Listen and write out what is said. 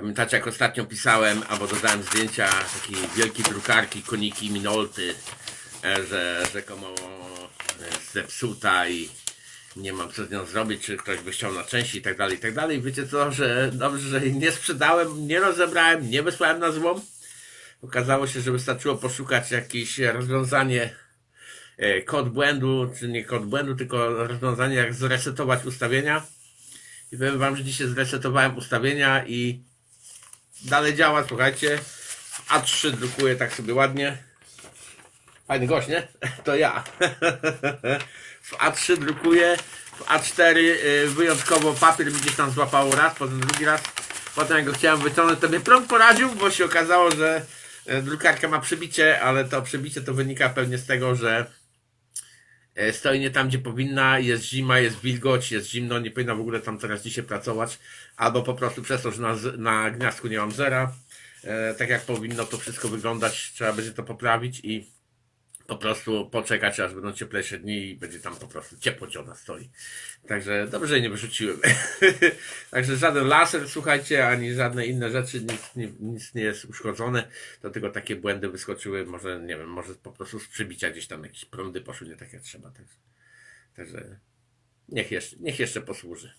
Pamiętacie jak ostatnio pisałem, albo dodałem zdjęcia takiej wielkiej drukarki koniki Minolty, e, że rzekomo jest zepsuta i nie mam co z nią zrobić, czy ktoś by chciał na części i tak dalej, i tak dalej. Wiecie co, że dobrze, że jej nie sprzedałem, nie rozebrałem, nie wysłałem na złom. Okazało się, że wystarczyło poszukać jakieś rozwiązanie e, kod błędu, czy nie kod błędu, tylko rozwiązanie jak zresetować ustawienia. I powiem wam, że dzisiaj zresetowałem ustawienia i dalej działa, słuchajcie. A3 drukuję tak sobie ładnie. Fajny gość, nie? To ja. W A3 drukuję, w A4 y, wyjątkowo papier mi gdzieś tam złapało raz, potem drugi raz. Potem jak go chciałem wyciągnąć, to mnie prąd poradził, bo się okazało, że e, drukarka ma przebicie, ale to przebicie to wynika pewnie z tego, że stoi nie tam, gdzie powinna, jest zima, jest wilgoć, jest zimno, nie powinna w ogóle tam teraz dzisiaj pracować, albo po prostu przez to, że na, na gniazdku nie mam zera, e, tak jak powinno to wszystko wyglądać, trzeba będzie to poprawić i po prostu poczekać, aż będą cieplejsze dni i będzie tam po prostu ciepło ci ona stoi. Także dobrze, że nie wyrzuciłem. Także żaden laser, słuchajcie, ani żadne inne rzeczy, nic, nie, nic nie jest uszkodzone, to tylko takie błędy wyskoczyły, może, nie wiem, może po prostu z przybicia gdzieś tam jakieś prądy poszły nie tak jak trzeba. Także, także niech, jeszcze, niech jeszcze posłuży.